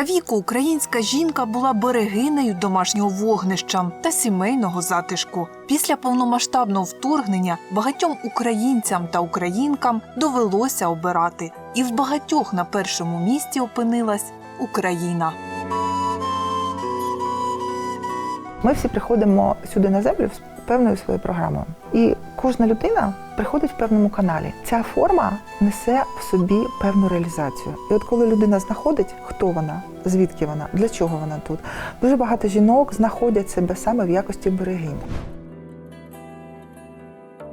правіку українська жінка була берегинею домашнього вогнища та сімейного затишку. Після повномасштабного вторгнення багатьом українцям та українкам довелося обирати, і в багатьох на першому місці опинилась Україна. Ми всі приходимо сюди на землю з певною своєю програмою. І кожна людина приходить в певному каналі. Ця форма несе в собі певну реалізацію. І от коли людина знаходить, хто вона, звідки вона, для чого вона тут, дуже багато жінок знаходять себе саме в якості берегинь.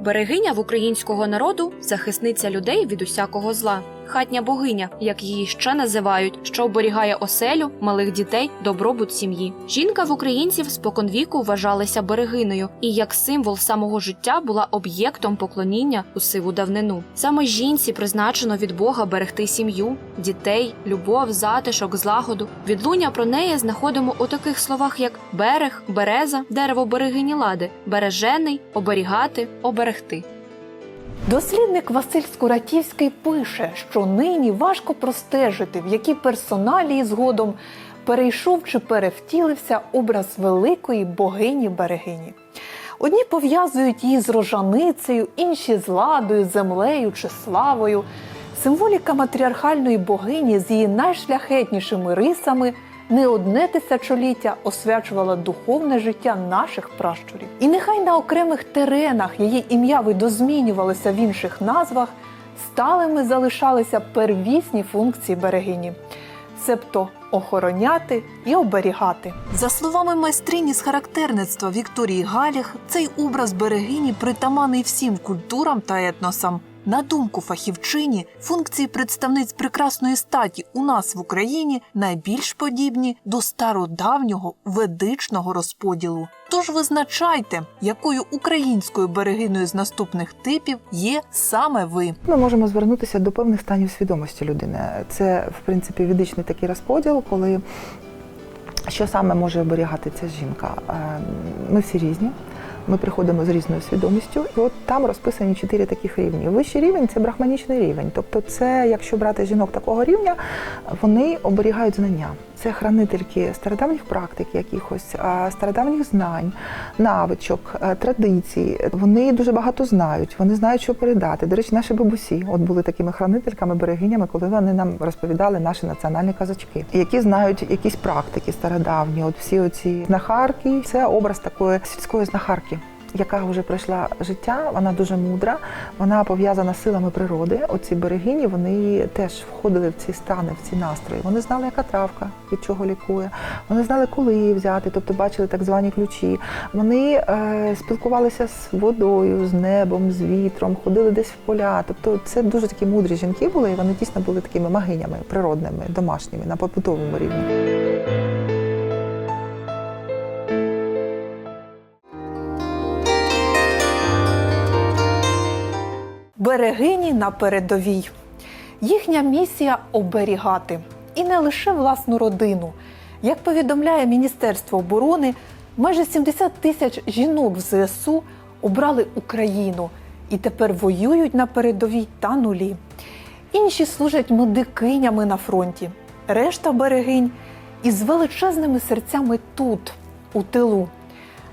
Берегиня в українського народу захисниця людей від усякого зла. Хатня богиня, як її ще називають, що оберігає оселю, малих дітей, добробут сім'ї. Жінка в українців споконвіку вважалася берегиною і як символ самого життя була об'єктом поклоніння у сиву давнину. Саме жінці призначено від Бога берегти сім'ю, дітей, любов, затишок, злагоду. Відлуння про неї знаходимо у таких словах, як берег, береза, дерево берегині лади, бережений, оберігати, оберегти. Дослідник Василь Скуратівський пише, що нині важко простежити, в які персоналії згодом перейшов чи перевтілився образ великої богині берегині. Одні пов'язують її з рожаницею, інші з ладою, землею чи славою. Символіка матріархальної богині з її найшляхетнішими рисами не одне тисячоліття освячувала духовне життя наших пращурів. І нехай на окремих теренах її ім'я видозмінювалося в інших назвах, сталими залишалися первісні функції берегині, себто охороняти і оберігати. За словами майстрині з характерництва Вікторії Галіх, цей образ берегині притаманий всім культурам та етносам. На думку фахівчині, функції представниць прекрасної статі у нас в Україні найбільш подібні до стародавнього ведичного розподілу. Тож визначайте, якою українською берегиною з наступних типів є саме ви. Ми можемо звернутися до певних станів свідомості людини. Це, в принципі, відичний такий розподіл, коли що саме може оберігати ця жінка. Е, Ми всі різні. Ми приходимо з різною свідомістю, і от там розписані чотири таких рівні. Вищий рівень це брахманічний рівень. Тобто, це, якщо брати жінок такого рівня, вони оберігають знання. Це хранительки стародавніх практик, якихось стародавніх знань, навичок, традицій. Вони дуже багато знають. Вони знають, що передати. До речі, наші бабусі от були такими хранительками, берегинями, коли вони нам розповідали наші національні казачки, які знають якісь практики стародавні. От всі оці знахарки, це образ такої сільської знахарки. Яка вже пройшла життя, вона дуже мудра, вона пов'язана з силами природи. Оці берегині вони теж входили в ці стани, в ці настрої. Вони знали, яка травка від чого лікує. Вони знали, коли її взяти, тобто бачили так звані ключі. Вони е, спілкувалися з водою, з небом, з вітром, ходили десь в поля. Тобто, це дуже такі мудрі жінки були, і вони дійсно були такими магинями, природними, домашніми на побутовому рівні. Берегині на передовій. Їхня місія оберігати і не лише власну родину. Як повідомляє Міністерство оборони, майже 70 тисяч жінок в ЗСУ обрали Україну і тепер воюють на передовій та нулі. Інші служать медикинями на фронті, решта берегинь із величезними серцями тут, у тилу.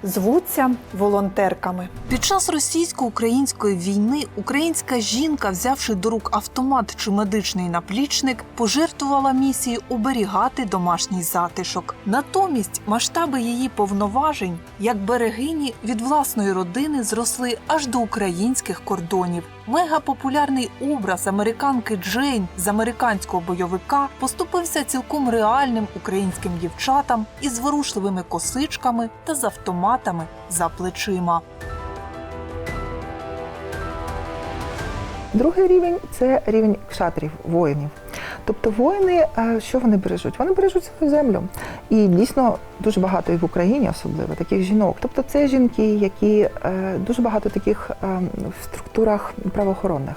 Звуться волонтерками. Під час російсько-української війни українська жінка, взявши до рук автомат чи медичний наплічник, пожертвувала місією оберігати домашній затишок. Натомість масштаби її повноважень, як берегині від власної родини, зросли аж до українських кордонів. Мегапопулярний образ американки Джейн з американського бойовика поступився цілком реальним українським дівчатам із зворушливими косичками та з автоматами за плечима. Другий рівень це рівень кшатрів, воїнів. Тобто воїни, е, що вони бережуть? Вони бережуть свою землю. І дійсно дуже багато і в Україні, особливо таких жінок. Тобто це жінки, які е, дуже багато таких е, в структурах правоохоронних.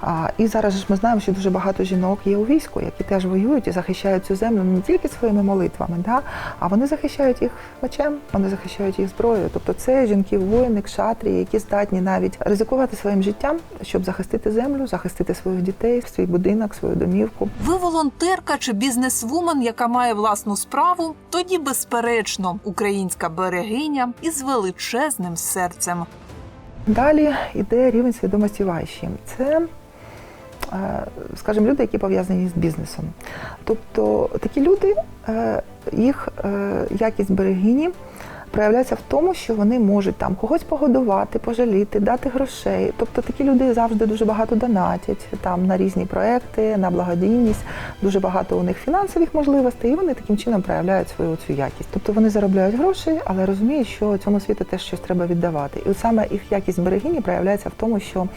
А, і зараз ж ми знаємо, що дуже багато жінок є у війську, які теж воюють і захищають цю землю не тільки своїми молитвами, да, а вони захищають їх мечем, вони захищають їх зброєю. Тобто це жінки-воїни, кшатрі, які здатні навіть ризикувати своїм життям, щоб захистити землю, захистити своїх дітей, свій будинок, свою домівку. Ви волонтерка чи бізнесвумен, яка має власну справу? Тоді, безперечно, українська берегиня із величезним серцем. Далі йде рівень свідомості вайші. Це, скажімо, люди, які пов'язані з бізнесом. Тобто такі люди, е, їх е, якість берегині проявляється в тому, що вони можуть там когось погодувати, пожаліти, дати грошей. Тобто такі люди завжди дуже багато донатять там на різні проекти, на благодійність. Дуже багато у них фінансових можливостей, і вони таким чином проявляють свою цю якість. Тобто вони заробляють гроші, але розуміють, що цьому світу теж щось треба віддавати. І от саме їх якість берегині проявляється в тому, що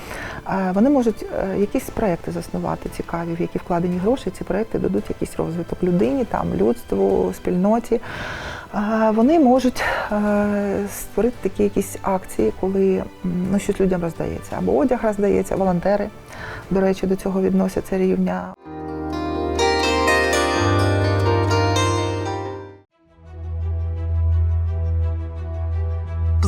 е, вони можуть е, якісь проекти заснувати цікаві, в які вкладені гроші. Ці проекти дадуть якийсь розвиток людині, там людству, спільноті. Вони можуть е, створити такі якісь акції, коли ну, щось людям роздається, або одяг роздається, волонтери, до речі, до цього відносяться рівня.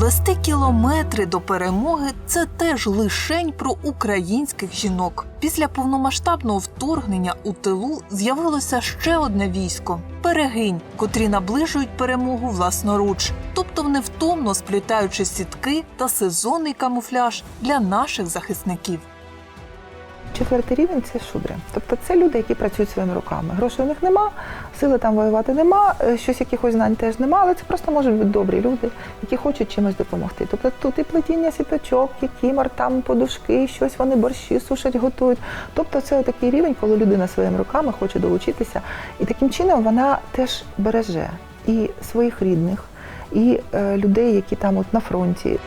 Плести кілометри до перемоги це теж лишень про українських жінок. Після повномасштабного вторгнення у тилу з'явилося ще одне військо перегинь, котрі наближують перемогу власноруч, тобто невтомно сплітаючи сітки та сезонний камуфляж для наших захисників. Четвертий рівень це шудри. Тобто це люди, які працюють своїми руками. Грошей у них нема, сили там воювати нема, е, щось якихось знань теж нема, але це просто можуть бути добрі люди, які хочуть чимось допомогти. Тобто тут і плетіння сіточок, і кімар, там подушки, щось вони борщі сушать, готують. Тобто це такий рівень, коли людина своїми руками хоче долучитися, і таким чином вона теж береже і своїх рідних, і е, людей, які там от на фронті.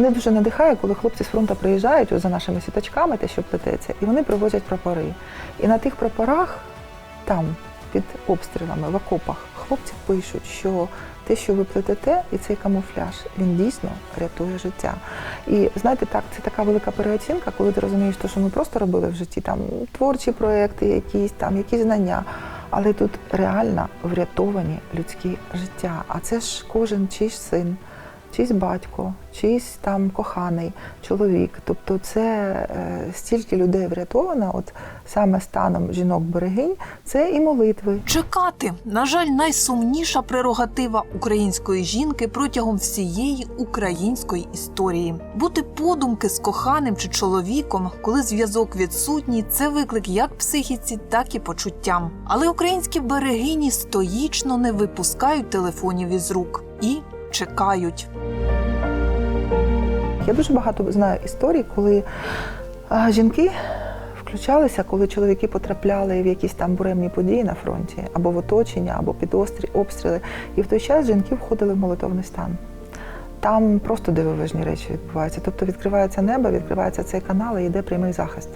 Мене дуже надихає, коли хлопці з фронту приїжджають за нашими сіточками, те, що плететься, і вони привозять прапори. І на тих прапорах, там, під обстрілами, в окопах, хлопці пишуть, що те, що ви плетете, і цей камуфляж, він дійсно рятує життя. І знаєте, так, це така велика переоцінка, коли ти розумієш, те, що ми просто робили в житті, там творчі проекти, якісь там, якісь знання. Але тут реально врятовані людські життя. А це ж кожен чийсь син чийсь батько, чийсь там коханий чоловік. Тобто це е, стільки людей врятовано, от саме станом жінок-берегинь, це і молитви. Чекати, на жаль, найсумніша прерогатива української жінки протягом всієї української історії. Бути подумки з коханим чи чоловіком, коли зв'язок відсутній, це виклик як психіці, так і почуттям. Але українські берегині стоїчно не випускають телефонів із рук і чекають. Я дуже багато знаю історій, коли жінки включалися, коли чоловіки потрапляли в якісь там буремні події на фронті, або в оточення, або під острі- обстріли. І в той час жінки входили в молитовний стан. Там просто дивовижні речі відбуваються. Тобто відкривається небо, відкривається цей канал і йде прямий захист.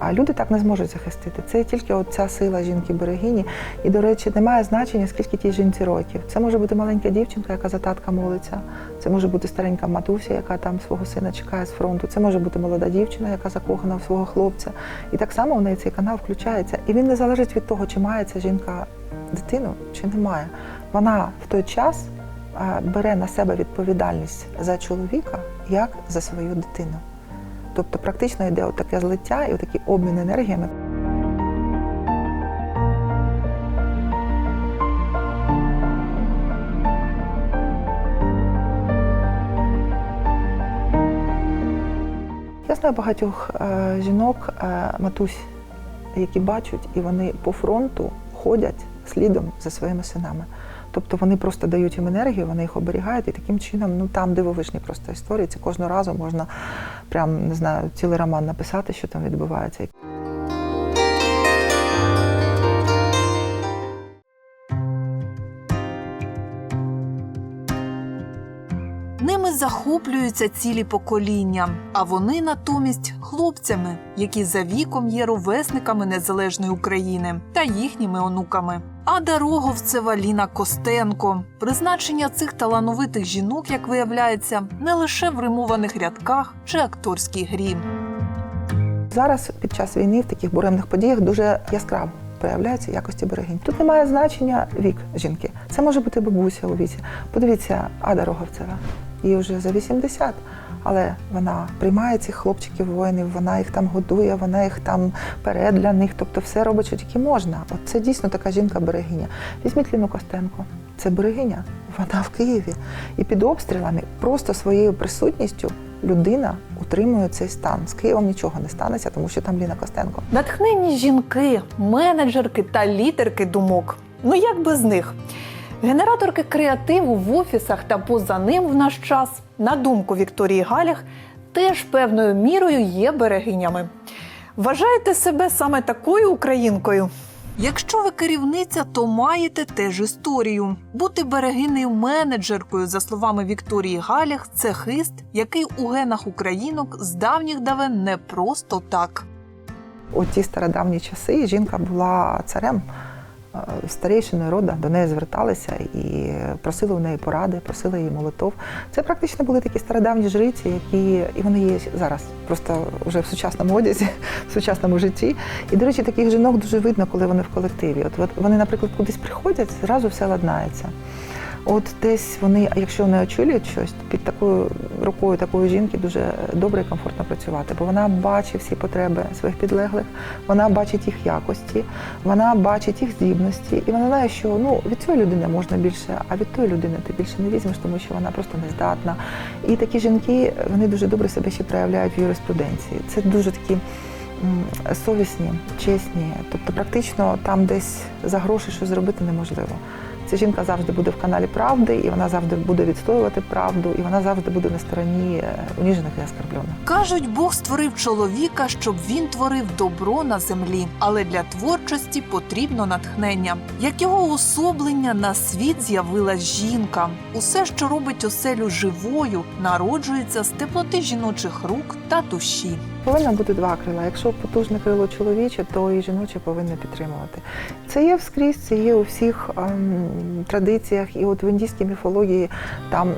А люди так не зможуть захистити. Це тільки ця сила жінки-берегині. І, до речі, немає значення, скільки тій жінці років. Це може бути маленька дівчинка, яка за татка молиться. Це може бути старенька матуся, яка там свого сина чекає з фронту. Це може бути молода дівчина, яка закохана в свого хлопця. І так само в неї цей канал включається. І він не залежить від того, чи має ця жінка дитину, чи не має. Вона в той час бере на себе відповідальність за чоловіка як за свою дитину. Тобто практично йде таке злиття і такий обмін енергіями. Я знаю багатьох е, жінок, е, матусь, які бачать, і вони по фронту ходять слідом за своїми синами. Тобто вони просто дають їм енергію, вони їх оберігають, і таким чином, ну там дивовижні просто історії. Це кожного разу можна прям не знаю, цілий роман написати, що там відбувається. Захоплюються цілі покоління, а вони натомість хлопцями, які за віком є ровесниками незалежної України та їхніми онуками. Ада Роговцева, Ліна Костенко. Призначення цих талановитих жінок, як виявляється, не лише в римованих рядках чи акторській грі. Зараз під час війни в таких буремних подіях дуже яскраво проявляються якості берегинь. Тут немає значення вік жінки. Це може бути бабуся у віці. Подивіться, Ада Роговцева. Їй вже за 80, але вона приймає цих хлопчиків воїнів, вона їх там годує, вона їх там пере для них, тобто все робить, що тільки можна. От це дійсно така жінка-берегиня. Візьміть Ліну Костенко. Це берегиня. Вона в Києві. І під обстрілами просто своєю присутністю людина утримує цей стан. З Києвом нічого не станеться, тому що там Ліна Костенко. Натхненні жінки, менеджерки та лідерки думок. Ну як без них? Генераторки креативу в офісах та поза ним в наш час, на думку Вікторії Галях, теж певною мірою є берегинями. Вважаєте себе саме такою українкою? Якщо ви керівниця, то маєте теж історію. Бути берегинею менеджеркою, за словами Вікторії Галях, це хист, який у генах українок з давніх давен не просто так. У ті стародавні часи жінка була царем. Старейшиною рода до неї зверталися і просили у неї поради, просили її молитов. Це практично були такі стародавні жриці, які і вони є зараз, просто вже в сучасному одязі, в сучасному житті. І, до речі, таких жінок дуже видно, коли вони в колективі. От, от вони, наприклад, кудись приходять, зразу все ладнається. От десь вони, якщо вони очолюють щось, під такою рукою такої жінки дуже добре і комфортно працювати, бо вона бачить всі потреби своїх підлеглих, вона бачить їх якості, вона бачить їх здібності, і вона знає, що ну від цієї людини можна більше, а від тої людини ти більше не візьмеш, тому що вона просто не здатна. І такі жінки вони дуже добре себе ще проявляють в юриспруденції. Це дуже такі совісні, чесні, тобто практично там десь за гроші щось зробити неможливо. Ця жінка завжди буде в каналі правди, і вона завжди буде відстоювати правду, і вона завжди буде на стороні е, уніжених і оскорблених. Кажуть, Бог створив чоловіка, щоб він творив добро на землі, але для творчості потрібно натхнення. Як його уособлення на світ з'явилась жінка. Усе, що робить оселю живою, народжується з теплоти жіночих рук та душі. Повинно бути два крила. Якщо потужне крило чоловіче, то і жіноче повинно підтримувати. Це є вскрізь, це є у всіх ем, традиціях, і от в індійській міфології там м,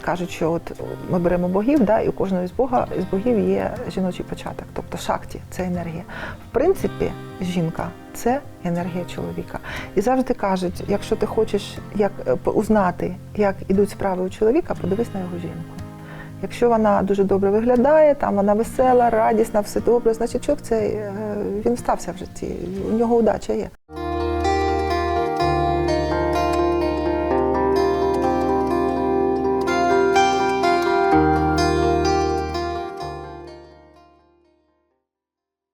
кажуть, що от ми беремо богів, да, і у кожного з бога з богів є жіночий початок, тобто шакті це енергія. В принципі, жінка це енергія чоловіка. І завжди кажуть, якщо ти хочеш як е, узнати, як ідуть справи у чоловіка, подивись на його жінку. Якщо вона дуже добре виглядає, там вона весела, радісна, все добре, значить чоловік це е, він стався в житті, у нього удача є.